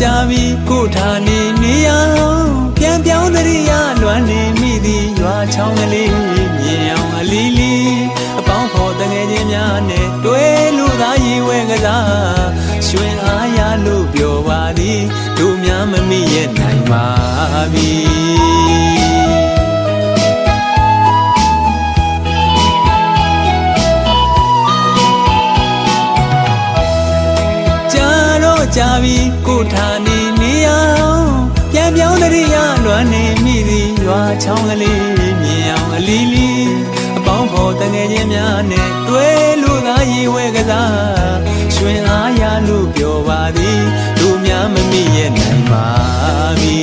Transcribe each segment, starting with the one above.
ကြပြီကိုထားနေနေရအောင်ပြန်ပြောင်းတရိယာလွမ်းနေမိသည်ရွာချောင်းကလေးမြင်အောင်အလီလီအပေါင်းဖော်တငယ်ချင်းများနဲ့တွေ့လို့သာရည်ဝဲကစားရွှင်အားရလို့ပြောပါသည်တို့များမမိရဲ့နိုင်ပါပြီ ကြာပြီကိုထားနေနေရအောင်ပြန်ပြောင်းတရိယာလွမ်းနေမိသည်ရွာချောင်းကလေးမြင်အောင်အလီလီအပေါင်းဖော်တငယ်ချင်းများနဲ့တွေ့လို့သာရည်ဝဲကစားရွှင်အားရလို့ပြောပါသည်တို့များမမိရဲ့နိုင်ပါပြီ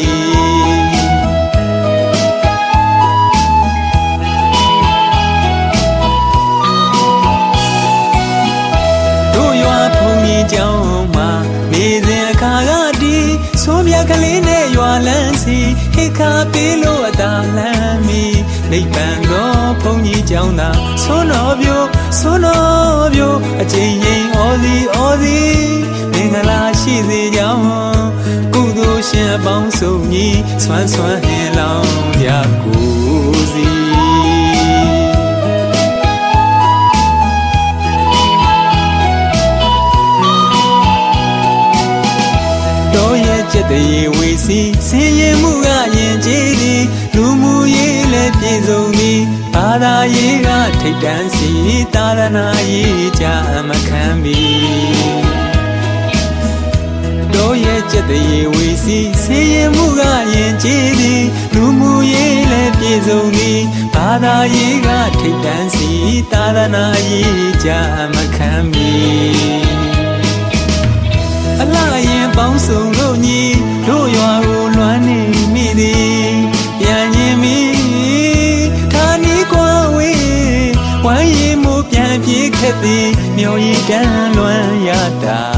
တို့ရွာဖုန်ကြီးကျောင်း လန်းစီဟိခါပေးလို့အသာလန်းမီနိဗ္ဗာန်သောဖုန်ကြီးကျောင်းသာဆွန်းတော်ပြိုဆွန်းတော်ပြိုအချိန်ရင်ဩစီဩစီမင်္ဂလာရှိစေကြောင်းကုသိုလ်ရှင်အပေါင်းဆုံးကြီးဆွမ်းဆွမ်းဟင်လောင်းကြကို တရေဝေစီဆင်းရဲမှုကယဉ်ကျေးသည်လူမှုရေးလည်းပြည့်စုံသည်ဘာသာရေးကထိတ်တန့်စီသာသနာရေးကြမခံမီတို့ရဲ့ချက်တရေဝေစီဆင်းရဲမှုကယဉ်ကျေးသည်လူမှုရေးလည်းပြည့်စုံသည်ဘာသာရေးကထိတ်တန့်စီသာသနာရေးကြမခံမီ ရင်ပေါင်းစုံလို့ညီတို့ရွာကိုလွမ်းနေမိသည်ပြန်ရင်မိဌာနီကွာဝေးဝမ်းရည်မှုပြန်ပြေးခက်သည်မျောရည်တန်းလွမ်းရတာ